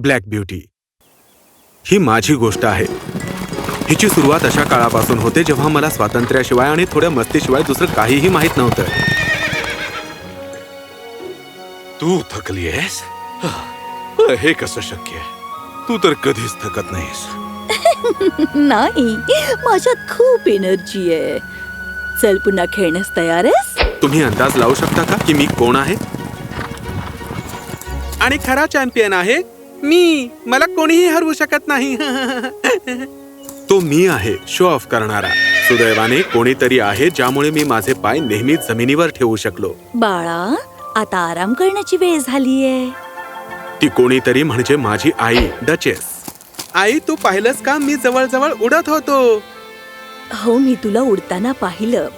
Black beauty. ही माझी गोष्ट आहे. हिची सुरुवात अशा काळापासून होते जेव्हा मला स्वातंत्र्याशिवाय आणि थोड्या मस्तीशिवाय दुसरं काहीही माहीत नव्हतं. तू थकली आहेस? हे. कसं शक्य आहे? तू तर कधीच थकत नाहीस. नाही माझ्यात खूप एनर्जी आहे. चल पुन्हा खेळण्यास तयार आहेस? तुम्ही अंदाज लावू शकता का की मी कोण आहे? आणि खरा चॅम्पियन आहे मी मला कोणीही हरवू शकत नाही. तो मी आहे शो ऑफ करणारा. सुदैवाने कोणीतरी आहे ज्यामुळे मी माझे पाय नेहमी जमिनीवर ठेवू शकलो. बाळा आता आराम करण्याची वेळ झालीये. ती कोणीतरी म्हणजे माझी आई डचेस आई तू पाहिलंस का? मी जवळजवळ उडत होतो. हो मी तुला उडताना पाहिलं.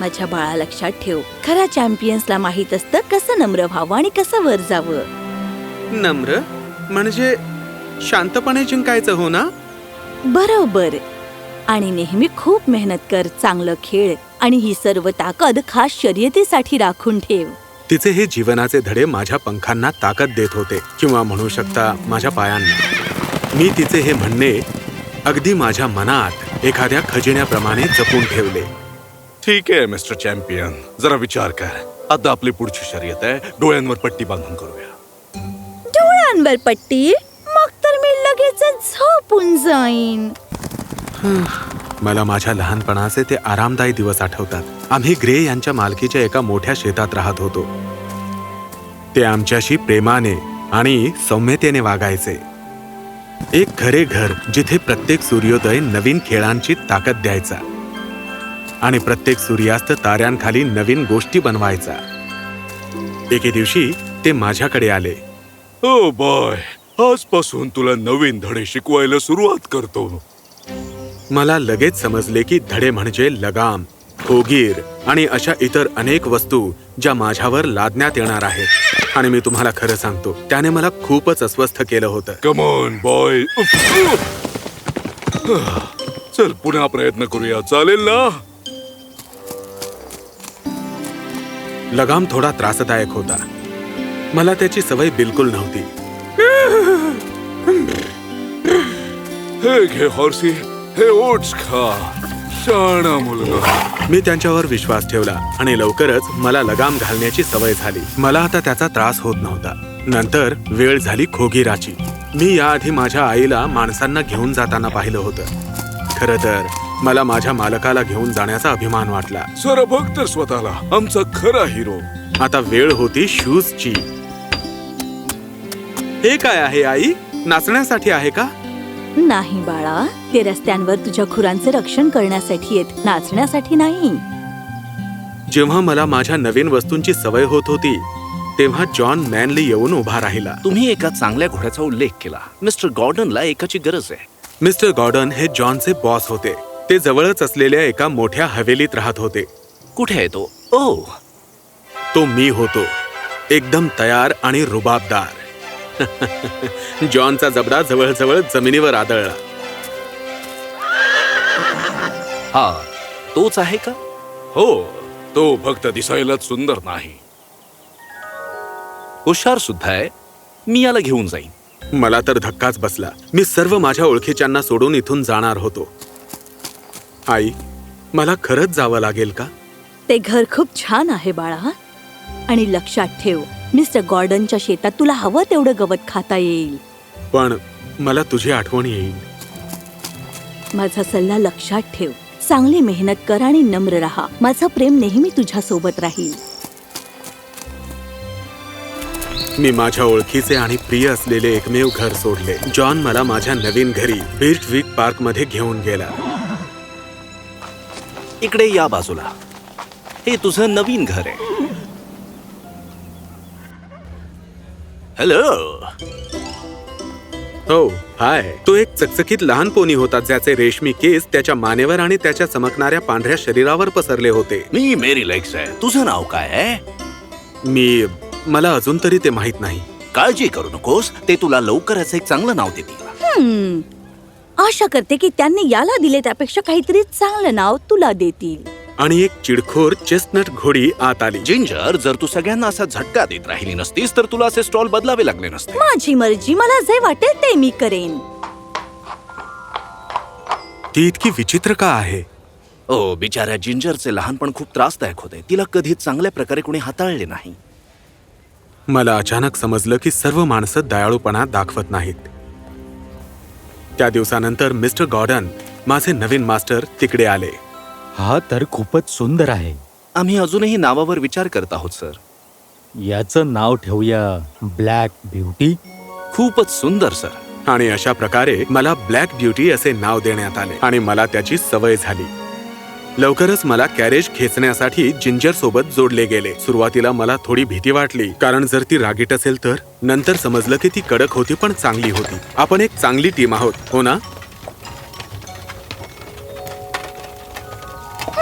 माझ्या बाळा लक्षात ठेव खऱ्या चॅम्पियन्सला माहीत असतं कसं नम्र व्हावं आणि कसं वर जावं. नम्र? म्हणजे शांतपणे जिंकायचं हो ना? बरोबर. आणि नेहमी खूप मेहनत कर चांगलं खेळ आणि ही सर्व ताकद खास शर्यतीसाठी राखून ठेव. तिचे हे जीवनाचे धडे माझ्या पंखांना ताकद देत होते किंवा म्हणू शकता माझ्या पायांना. मी तिचे हे म्हणणे अगदी माझ्या मनात एखाद्या खजिन्याप्रमाणे जपून ठेवले. ठीक आहे मिस्टर चॅम्पियन. जरा विचार कर. आता आपली पुढची शर्यत आहे. डोळ्यांवर पट्टी बांधून करूया. डोळ्यांवर पट्टी मग तर मी लगेच झोपून जाईन. मला माझ्या लहानपणाचे ते आरामदायी दिवस आठवतात. आम्ही ग्रे यांच्या मालकीच्या एका मोठ्या शेतात राहत होतो. ते आमच्याशी प्रेमाने आणि सौम्यतेने वागायचे. एक खरे घर जिथे प्रत्येक सूर्योदय नवीन खेळांची ताकद द्यायचा आणि प्रत्येक सूर्यास्त ताऱ्यांखाली नवीन गोष्टी बनवायचा. एके दिवशी ते माझ्याकडे आले. हो बॉय. आजपासून तुला नवीन धडे शिकवायला सुरुवात करतो. मला लगेच समजले की धडे म्हणजे लगाम खोगीर आणि अशा इतर अनेक वस्तू ज्या माझ्यावर लादण्यात येणार आहेत. आणि मी तुम्हाला खरं सांगतो त्याने मला खूपच अस्वस्थ केलं होतं. कमॉन बॉय चल पुन्हा प्रयत्न करूया. चालेल ना? लगाम थोडा त्रासदायक होता. मला त्याची सवय बिलकुल नव्हती. हे घे हॉर्सी. हे ओट्स खा. शाणा मुलगा. मी त्यांच्यावर विश्वास ठेवला आणि लवकरच मला लगाम घालण्याची सवय झाली. मला आता त्याचा त्रास होत नव्हता. नंतर वेळ झाली खोगीराची. मी याआधी माझ्या आईला माणसांना घेऊन जाताना पाहिलं होतं. खरं तर मला माझ्या मालकाला घेऊन जाण्याचा अभिमान वाटला. स्वतःला. आमचा खरा हिरो. आता वेळ होती शूजची. हे काय आहे आई? नाचण्यासाठी आहे का? नाही बाळा. ते रस्त्यांवर तुझ्या खुरांचे रक्षण करण्यासाठी आहेत नाचण्यासाठी नाही. जेव्हा मला माझ्या नवीन वस्तूंची सवय होत होती तेव्हा जॉन मॅनली येऊन उभा राहिला. तुम्ही एका चांगल्या घोड्याचा उल्लेख केला. मिस्टर गॉर्डनला एकाची गरज आहे. मिस्टर गॉर्डन हे जॉनचे बॉस होते. ते जवळच असलेल्या एका मोठ्या हवेलीत राहत होते. कुठे आहे तो? ओ! तो मी होतो. एकदम तयार आणि रुबाबदार. जॉनचा जबडा जवळजवळ जमिनीवर आदळला. हा तोच आहे का? हो तो फक्त दिसायलाच सुंदर नाही. हुशार सुद्धा आहे. मी याला घेऊन जाईन. मला तर धक्काच बसला. मी सर्व माझ्या ओळखीच्यांना सोडून इथून जाणार होतो. आई मला खरंच जावं लागेल का? ते घर खूप छान आहे बाळा. आणि लक्षात ठेव मिस्टर गॉर्डनच्या शेतात तुला हवं तेवढं गवत खाता येईल. पण मला तुझी आठवण येईल. माझा सल्ला लक्षात ठेव. चांगली मेहनत कर आणि नम्र राहा. माझं प्रेम नेहमी तुझ्या सोबत राहील. मी माझ्या ओळखीचे आणि प्रिय असलेले एकमेव घर सोडले. जॉन मला माझ्या नवीन घरी बिर्च वीक पार्कमध्ये घेऊन गेला. इकडे या बाजूला. हे तुझं नवीन घर आहे. हॅलो हो हाय तो एक चकचकीत लहान पोनी होता ज्याचे रेशमी केस त्याच्या मानेवर आणि त्याच्या चमकणाऱ्या पांढऱ्या शरीरावर पसरले होते. मी मेरी लेक्स आहे. तुझं नाव काय आहे? मी मला अजून तरी ते माहीत नाही. काळजी करू नकोस. ते तुला लवकरच एक चांगलं नाव देतील. हम्म. आशा करते की त्यांनी याला दिले त्यापेक्षा काहीतरी चांगलं नाव तुला देतील. आणि एक चिडखोर चेस्टनट घोडी आत आली. जिंजर जर तू सगळ्यांना असा झटका देत राहिली नसतीस तर तुला असे स्टॉल बदलावे लागले नसते. माझी मर्जी मला जे वाटेल ते मी करेन. ती इतकी विचित्र का आहे? ओ बिचाऱ्या जिंजरचे लहानपण खूप त्रासदायक होते. तिला कधी चांगल्या प्रकारे कोणी हाताळले नाही. मला अचानक समजलं की सर्व माणसं दयाळूपणा दाखवत नाहीत. त्या दिवसानंतर मिस्टर गॉर्डन माझे नवीन मास्टर तिकडे आले. हा तर खूपच सुंदर आहे. आम्ही अजूनही नावावर विचार करत आहोत सर. याचं नाव ठेवूया ब्लॅक ब्युटी. खूपच सुंदर सर. आणि अशा प्रकारे मला ब्लॅक ब्युटी असे नाव देण्यात आले आणि मला त्याची सवय झाली. लवकरच मला कॅरेज खेचण्यासाठी जिंजर सोबत जोडले गेले. सुरुवातीला मला थोडी भीती वाटली कारण जर ती रागीट असेल तर? नंतर समजलं की ती कडक होती पण चांगली होती. आपण एक चांगली टीम आहोत हो ना?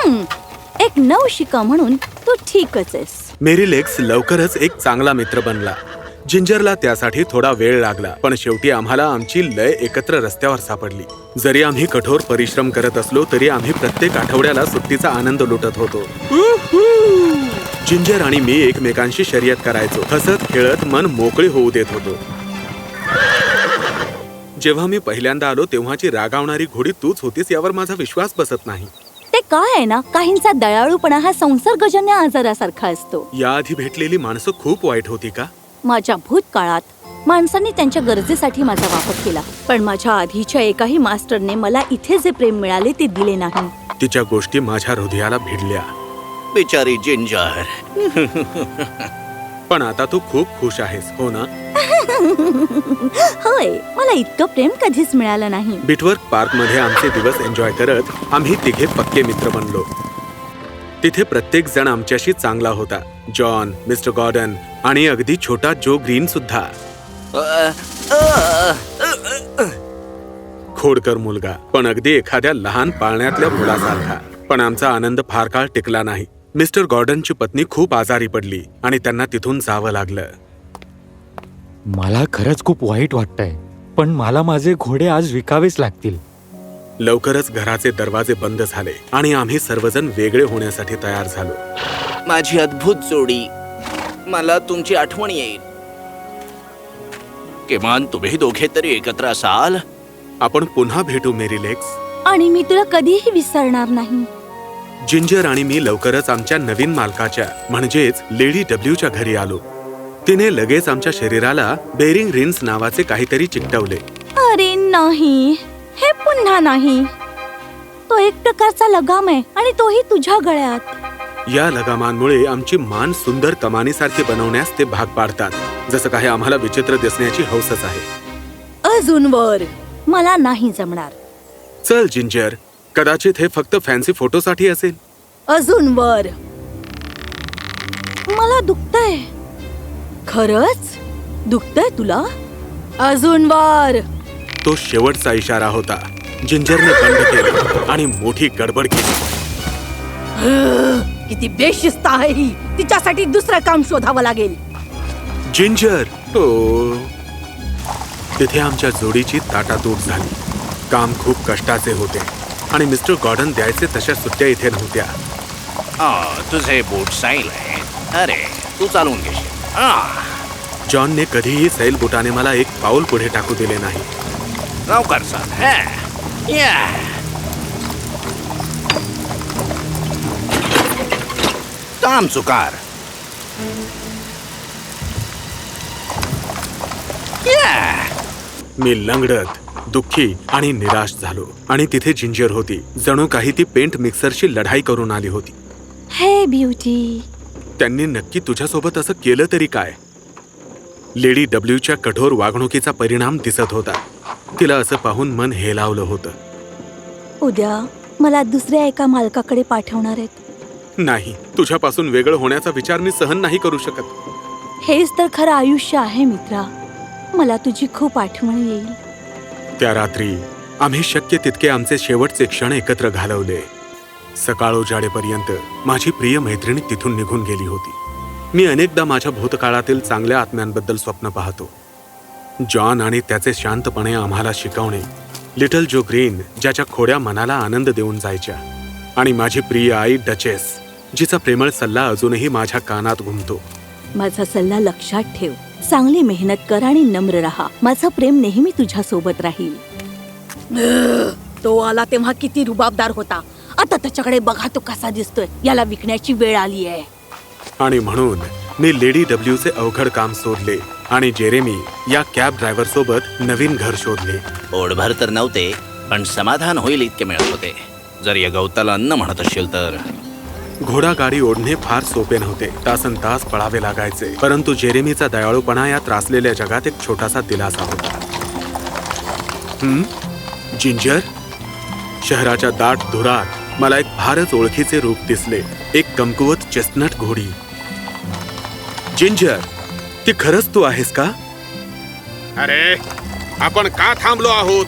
एक नवशिका म्हणून तू ठीकच आहेस. मेरी लेक्स लवकरच एक चांगला मित्र बनला. जिंजरला त्यासाठी थोडा वेळ लागला पण शेवटी आम्हाला आमची लय एकत्र रस्त्यावर सापडली. जरी आम्ही कठोर परिश्रम करत असलो तरी आम्ही प्रत्येक आठवड्याला सुट्टीचा आनंद लुटत होतो. जिंजर आणि मी एकमेकांशी शर्यत करायचो. हसत खेळत मन मोकळे होऊ देत होतो. जेव्हा मी पहिल्यांदा आलो तेव्हाची रागावणारी घोडी तूच होतीस यावर माझा विश्वास बसत नाही. ते काय आहे ना? काहींचा दयाळूपणा हा संसर्गजन्य आजारासारखा असतो. याआधी भेटलेली माणसं खूप वाईट होती का? माझ्या भूतकाळात माणसांनी त्यांच्या गरजेसाठी माझा वापर केला. पण माझ्या आधीच्या एकाही मास्टरने मला इथे जे प्रेम मिळाले ते दिले नाही. तिच्या गोष्टी माझ्या हृदयाला भिडल्या. बिचारी जिंजर. पण आता तू खूप खुश आहेस हो ना? होय मला इतकं प्रेम कधीच मिळालं नाही. बिटवर्क पार्कमध्ये आमचे दिवस एन्जॉय करत आम्ही तिघे पक्के मित्र बनलो. तिथे प्रत्येक जण आमच्याशी चांगला होता. जॉन मिस्टर गॉर्डन आणि अगदी छोटा जो ग्रीन सुद्धा. खोडकर मुलगा पण अगदी एखाद्या लहान पाळण्यातल्या मुलासारखा. पण आमचा आनंद फार काळ टिकला नाही. मिस्टर गॉर्डनची पत्नी खूप आजारी पडली आणि त्यांना तिथून जावं लागलं. मला खरंच खूप वाईट वाटतंय पण मला माझे घोडे आज विकावेच लागतील. लवकरच घराचे दरवाजे बंद झाले आणि आम्ही सर्वजण वेगळे होण्यासाठी तयार झालो. माझी अद्भुत जोडी. मला तुमची आठवण येईल. किमान तुम्ही दोघे तरी एकत्र असाल? आपण पुन्हा भेटू मेरी लेक्स. आणि मी तुला कधीही विसरणार नाही. जिंजर आणि मी लवकरच आमच्या नवीन मालकाच्या म्हणजेच लेडी डब्ल्यूच्या घरी आलो. तिने लगेच आमच्या शरीराला बेरिंग रिन्स नावाचे काहीतरी चिकटवले. अरे नाही हे पुन्हा नाही. तो एक प्रकारचा लगाम आहे आणि तोही तुझ्या गळ्यात. या लगामांमुळे आमची मान सुंदर कमानीसारखी बनवण्यास ते भाग पाडतात जसं काही आम्हाला विचित्र दिसण्याची हौसच आहे. अजून वर मला नाही जमणार. चल जिंजर कदाचित हे फक्त फॅन्सी फोटोसाठी असेल. अजून वर. मला दुखतंय. खरच? दुखतंय तुला? अजून वर. तो शेवटचा इशारा होता. जिंजरने बंद केलं आणि मोठी गडबड केली. किती बेशिस्त आहे ही. तिच्यासाठी दुसरं काम शोधावं लागेल. जिंजर. हो. तिथे आमच्या जोडीची ताटातूट झाली. काम खूप कष्टाचे होते. आणि मिस्टर गॉर्डन द्यायचे तशा सुट्ट्या इथे नव्हत्या. तुझे बूट साईल आहेत. अरे तू चालवून घेशील जॉनने कधीही सैल बुटाने मला एक पाऊल पुढे टाकू दिले नाही. लवकर हा. काम चुकार या. मी लंगडत दुःखी आणि निराश झालो. आणि तिथे जिंजर होती. जणू काही ती पेंट मिक्सरशी लढाई करून आली होती. हे ब्युटी. त्यांनी नक्की तुझ्यासोबत असं केलं तरी काय? लेडी डब्ल्यूच्या कठोर वागणुकीचा परिणाम दिसत होता. तिला असं पाहून मन हेलावलं होतं. उद्या मला दुसऱ्या एका मालकाकडे पाठवणार आहेत. नाही. तुझ्यापासून वेगळं होण्याचा विचार मी सहन नाही करू शकत. हेच तर खरं आयुष्य आहे मित्रा. मला तुझी खूप आठवण येईल. त्या रात्री आम्ही शक्य तितके आमचे शेवटचे क्षण एकत्र घालवले. सकाळ उजाडेपर्यंत माझी प्रिय मैत्रिणी तिथून निघून गेली होती. मी अनेकदा माझ्या भूतकाळातील चांगल्या आत्म्यांबद्दल स्वप्न पाहतो. जॉन आणि त्याचे शांतपणे आम्हाला शिकवणे लिटल जो ग्रीन ज्याच्या खोड्या मनाला आनंद देऊन जायच्या आणि माझी प्रिय आई डचेस जिचा प्रेमळ सल्ला अजूनही माझ्या कानात घुमतो. माझा सल्ला लक्षात ठेव. चांगली मेहनत कर आणि नम्र राहा. माझं प्रेम नेहमी तुझ्या सोबत राहील. तो आला तेव्हा किती रुबाबदार होता. आता त्याच्याकडे बघा तो कसा दिसतोय. याला विकण्याची वेळ आली आहे. आणि म्हणून मी लेडी डब्ल्यूचे अवघड काम सोडले आणि जेरेमी या कॅब ड्रायव्हर सोबत नवीन घर शोधले. ओढभर तर नव्हते पण समाधान होईल इतके मिळत होते. जर या गवताला अन्न म्हणत असेल तर. घोडा गाडी ओढणे फार सोपे नव्हते. तासन तास पळावे लागायचे. परंतु जेरेमीचा दयाळूपणा या त्रासलेल्या जगात एक छोटासा दिलासा होता. हं? जिंजर? शहराच्या दाट धुरात मला एक फारच ओळखीचे रूप दिसले. एक कमकुवत चेस्टनट घोडी. जिंजर ती खरंच तू आहेस का? अरे आपण का थांबलो आहोत?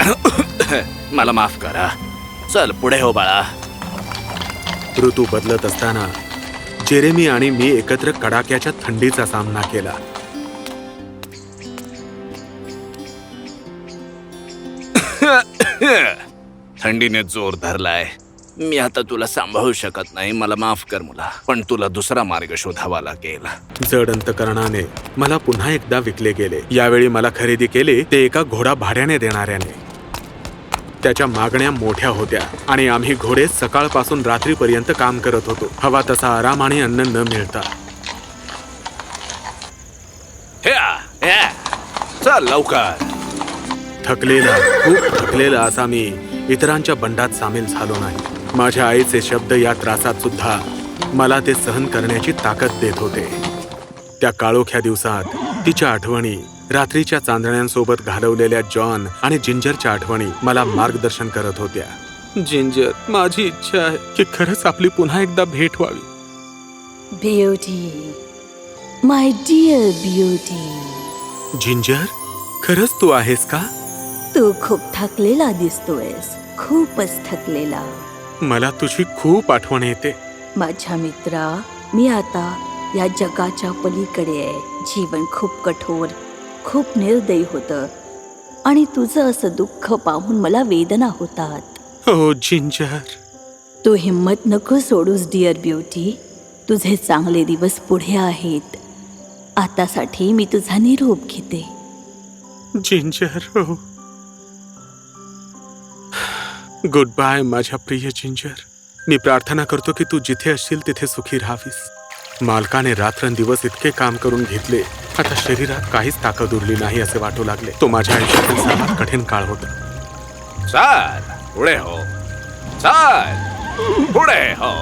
मला माफ करा. चल पुढे हो बाळा. ऋतू बदलत असताना जेरेमी आणि मी एकत्र कडाक्याच्या थंडीचा सामना केला. थंडीने जोर धरलाय. मी आता तुला सांभाळू शकत नाही. मला माफ कर मुला. पण तुला दुसरा मार्ग शोधावा लागेल. जड अंतकरणाने मला पुन्हा एकदा विकले गेले. यावेळी मला खरेदी केले ते एका घोडा भाड्याने देणाऱ्याने. त्याच्या मागण्या मोठ्या होत्या आणि आम्ही घोडे सकाळपासून रात्रीपर्यंत काम करत होतो. हवा तसा आराम आणि अन्न न मिळता. चल लवकर. थकलेला खूप थकलेला असा मी इतरांच्या बंडात सामील झालो नाही. माझ्या आईचे शब्द या त्रासात सुद्धा मला ते सहन करण्याची ताकद देत होते. त्या काळोख्या दिवसात तिच्या आठवणी रात्रीच्या चांदण्यांसोबत घालवलेल्या जॉन आणि जिंजरच्या आठवणी मला मार्गदर्शन करत होत्या. जिंजर माझी इच्छा आहे की खरंच आपली पुन्हा एकदा भेट व्हावी. Beauty. My dear beauty ginger खरंच तू आहेस का? तू खूप थकलेला दिसतोयस. खूपच थकलेला. मला तुझी खूप आठवण येते. माझ्या मित्रा मी आता या जगाच्या पलीकडे आहे. जीवन खूप कठोर खूप निर्दयी होतं. आणि तुझं असं दुःख पाहून मला वेदना होतात. हो जिंजर. तू हिंमत नको सोडूस डिअर ब्युटी तुझे चांगले दिवस पुढे आहेत. आतासाठी मी तुझा निरोप घेते. जिंजर हो. गुड बाय माझ्या प्रिय जिंजर. मी प्रार्थना करतो की तू जिथे असशील तिथे सुखी राहावीस. मालकाने रात्रंदिवस इतके काम करून घेतले आता शरीरात काहीच ताकद उरली नाही असे वाटू लागले. तो माझ्या आयुष्यातील सर्वात कठीण काळ होता. चल पुढे हो. चल पुढे हो.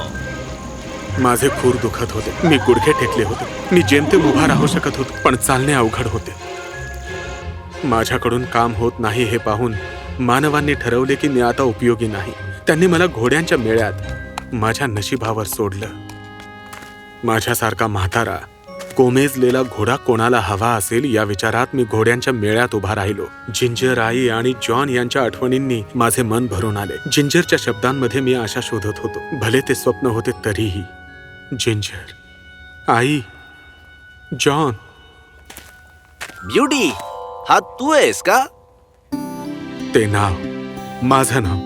माझे खूर दुखत होते. मी गुडघे टेकले होते. मी जेमतेम उभा राहू शकत होतो पण चालणे अवघड होते. माझ्याकडून काम होत नाही हे पाहून मानवांनी ठरवले की मी आता उपयोगी नाही. त्यांनी मला घोड्यांच्या मेळ्यात माझ्या नशिबावर सोडलं. माझ्यासारखा म्हातारा कोमेजलेला घोडा कोणाला हवा असेल या विचारात मी घोड्यांच्या मेळ्यात उभा राहिलो. जिंजर आई आणि जॉन यांच्या आठवणींनी माझे मन भरून आले. जिंजरच्या शब्दांमध्ये मी आशा शोधत होतो. भले ते स्वप्न होते तरीही. जिंजर. आई. जॉन. ब्युटी हा तू आहेस का? ते नाव. माझं नाव.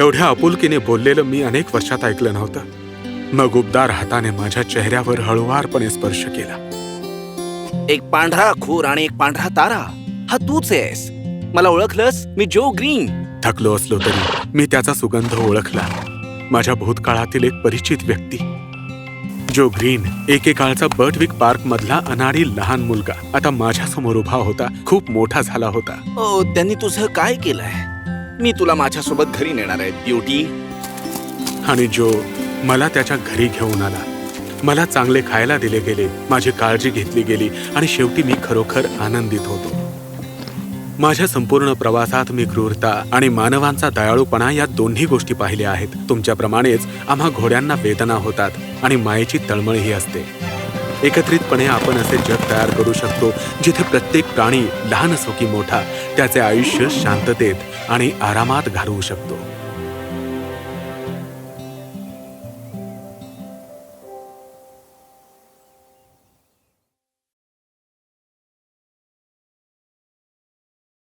एवढ्या आपुलकीने बोललेलं मी अनेक वर्षात ऐकलं नव्हतं. मग उबदार हाताने माझ्या चेहऱ्यावर हळुवारपणे स्पर्श केला. एक पांढरा खूर आणि एक पांढरा तारा हा तूच आहेस. मला ओळखलंस मी जो ग्रीन. थकलो असलो तरी मी त्याचा सुगंध ओळखला. माझ्या भूतकाळातील एक परिचित व्यक्ती. जो ग्रीन एकेकाळचा बर्टविक पार्क मधला अनाडी लहान मुलगा. आता माझ्यासमोर उभा होता खूप मोठा झाला होता. ओ त्यांनी तुझं काय केलंय? मी तुला माझ्यासोबत घरी नेणार आहे ब्युटी. आणि जो मला त्याच्या घरी घेऊन आला. मला चांगले खायला दिले गेले. माझी काळजी घेतली गेली आणि शेवटी मी खरोखर आनंदित होतो. माझ्या संपूर्ण प्रवासात मी क्रूरता आणि मानवांचा दयाळूपणा या दोन्ही गोष्टी पाहिल्या आहेत. तुमच्याप्रमाणेच आम्हा घोड्यांना वेदना होतात आणि मायेची तळमळही असते. एकत्रितपणे आपण असे जग तयार करू शकतो जिथे प्रत्येक प्राणी लहान असो की मोठा त्याचे आयुष्य शांततेत आणि आरामात घालवू शकतो.